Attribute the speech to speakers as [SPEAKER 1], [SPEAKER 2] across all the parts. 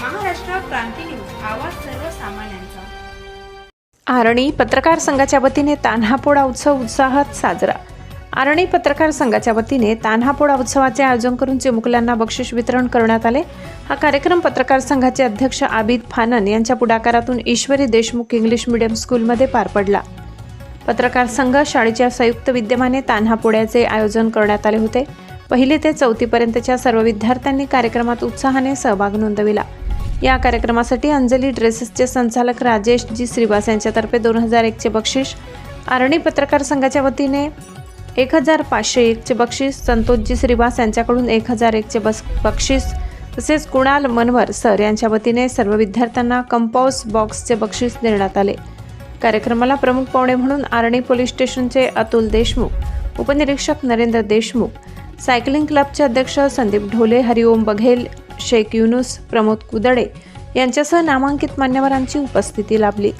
[SPEAKER 1] क्रांती news. आवाज सर्वसामान्यांचा.
[SPEAKER 2] आरणी पत्रकार संघाच्या वतीने तान्हापोळा उत्सव उत्साहात साजरा. आरणी पत्रकार संघाच्या वतीने तान्हापोळा उत्सवाचे आयोजन करून चिमुकल्यांना बक्षीस वितरण करण्यात आले. हा कार्यक्रम पत्रकार संघाचे अध्यक्ष आबिद फानन यांच्या पुढाकारातून ईश्वरी देशमुख इंग्लिश मीडियम स्कूलमध्ये पार पडला. पत्रकार संघ शाळेच्या संयुक्त विद्यमाने तान्हापोळ्याचे आयोजन करण्यात आले होते. पहिली ते चौथीपर्यंतच्या सर्व विद्यार्थ्यांनी कार्यक्रमात उत्साहाने सहभाग नोंदविला. या कार्यक्रमासाठी अंजली ड्रेसेसचे संचालक राजेश जी श्रीवास यांच्यातर्फे दोन हजार एकचे बक्षीस आरणी पत्रकार संघाच्या वतीने एक हजार पाचशे एकचे बक्षीस संतोषजी श्रीवास यांच्याकडून एक हजार एकचे बस बक्षीस तसेच कुणाल मनवर सर यांच्या वतीने सर्व विद्यार्थ्यांना कंपाऊस बॉक्सचे बक्षीस देण्यात आले. कार्यक्रमाला प्रमुख पाहुणे म्हणून आरणी पोलीस स्टेशनचे अतुल देशमुख उपनिरीक्षक नरेंद्र देशमुख सायकलिंग क्लबचे अध्यक्ष संदीप ढोले हरिओम बघेल शेख युनुस प्रमोद कुदडे यांच्यासह नामांकित मान्यवरांची उपस्थिती लाभली.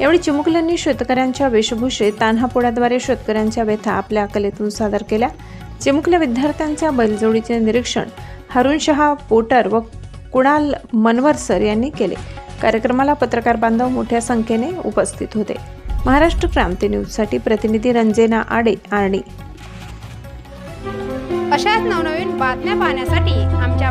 [SPEAKER 2] यावेळी चिमुकल्यांनी शेतकऱ्यांच्या वेशभूषेत तान्हापोळ्याद्वारे शेतकऱ्यांच्या व्यथा आपल्या कलेतून सादर केल्या. चिमुकल्या विद्यार्थ्यांच्या बैलजोडीचे निरीक्षण हरुण शहा पोटर व कुणाल मनवरसर यांनी केले. कार्यक्रमाला पत्रकार बांधव मोठ्या संख्येने उपस्थित होते. महाराष्ट्र क्रांती न्यूजसाठी प्रतिनिधी रंजना आडे आर्णी
[SPEAKER 3] अशाच नवनवीन बातम्या पाहण्यासाठी आमच्या